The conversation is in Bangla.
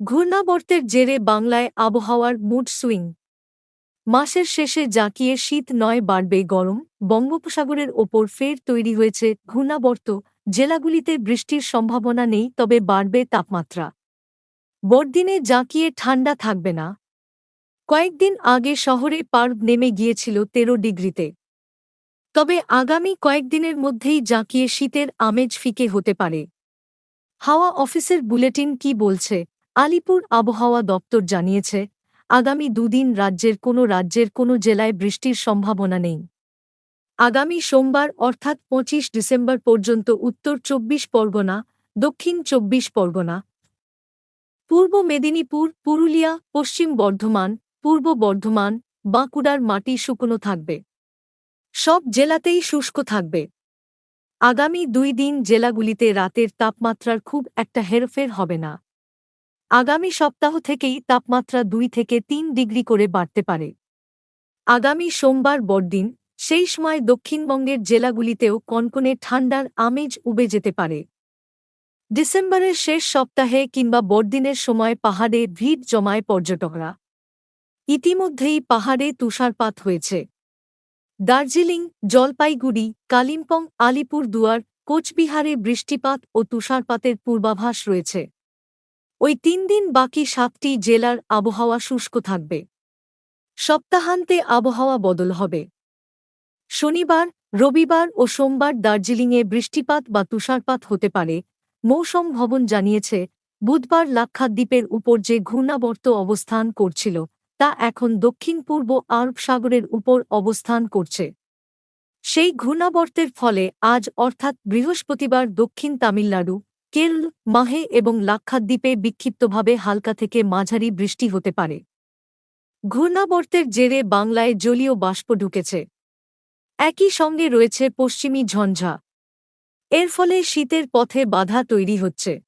ঘূর্ণাবর্তের জেরে বাংলায় আবহাওয়ার মুড সুইং। মাসের শেষে জাঁকিয়ে শীত নয় বাড়বে গরম, বঙ্গোপসাগরের ওপর ফের তৈরি হয়েছে ঘূর্ণাবর্ত, জেলাগুলিতে বৃষ্টির সম্ভাবনা নেই তবে বাড়বে তাপমাত্রা। বড়দিনে জাঁকিয়ে ঠান্ডা থাকবে না। কয়েকদিন আগে শহরে পার্ব নেমে গিয়েছিল তেরো ডিগ্রিতে। তবে আগামী কয়েকদিনের মধ্যেই জাঁকিয়ে শীতের আমেজ ফিকে হতে পারে। হাওয়া অফিসের বুলেটিন কি বলছে? আলিপুর আবহাওয়া দপ্তর জানিয়েছে, আগামী দুদিন রাজ্যের কোনো রাজ্যের কোনো জেলায় বৃষ্টির সম্ভাবনা নেই। আগামী সোমবার অর্থাৎ পঁচিশ ডিসেম্বর পর্যন্ত উত্তর চব্বিশ পরগনা, দক্ষিণ চব্বিশ পরগনা, পূর্ব মেদিনীপুর, পুরুলিয়া, পশ্চিম বর্ধমান, পূর্ব বর্ধমান, বাঁকুড়ার মাটি শুকনো থাকবে। সব জেলাতেই শুষ্ক থাকবে। আগামী দুই দিন জেলাগুলিতে রাতের তাপমাত্রার খুব একটা হেরফের হবে না। আগামী সপ্তাহ থেকেই তাপমাত্রা দুই থেকে তিন ডিগ্রি করে বাড়তে পারে। আগামী সোমবার বড়দিন, সেই সময় দক্ষিণবঙ্গের জেলাগুলিতেও কনকনে ঠান্ডার আমেজ উবে যেতে পারে। ডিসেম্বরের শেষ সপ্তাহে কিংবা বড়দিনের সময় পাহাড়ে ভিড় জমায় পর্যটকরা। ইতিমধ্যেই পাহাড়ে তুষারপাত হয়েছে। দার্জিলিং, জলপাইগুড়ি, কালিম্পং আলিপুর দুয়ার কোচবিহারে বৃষ্টিপাত ও তুষারপাতের পূর্বাভাস রয়েছে। ওই তিন দিন বাকি সাতটি জেলার আবহাওয়া শুষ্ক থাকবে। সপ্তাহান্তে আবহাওয়া বদল হবে। শনিবার, রবিবার ও সোমবার দার্জিলিংয়ে বৃষ্টিপাত বা তুষারপাত হতে পারে, মৌসম ভবন জানিয়েছে, বুধবার লাক্ষাদ্বীপের উপর যে ঘূর্ণাবর্ত অবস্থান করছিল, তা এখন দক্ষিণ পূর্ব আরব সাগরের উপর অবস্থান করছে। সেই ঘূর্ণাবর্তের ফলে আজ অর্থাৎ বৃহস্পতিবার দক্ষিণ তামিলনাড়ু কেরল মাহে এবং লাক্ষাদ্বীপে বিক্ষিপ্তভাবে হালকা থেকে মাঝারি বৃষ্টি হতে পারে। ঘূর্ণাবর্তের জেরে বাংলায় জলীয় বাষ্প ঢুকেছে। একই সঙ্গে রয়েছে পশ্চিমী ঝঞ্ঝা। এর ফলে শীতের পথে বাধা তৈরি হচ্ছে।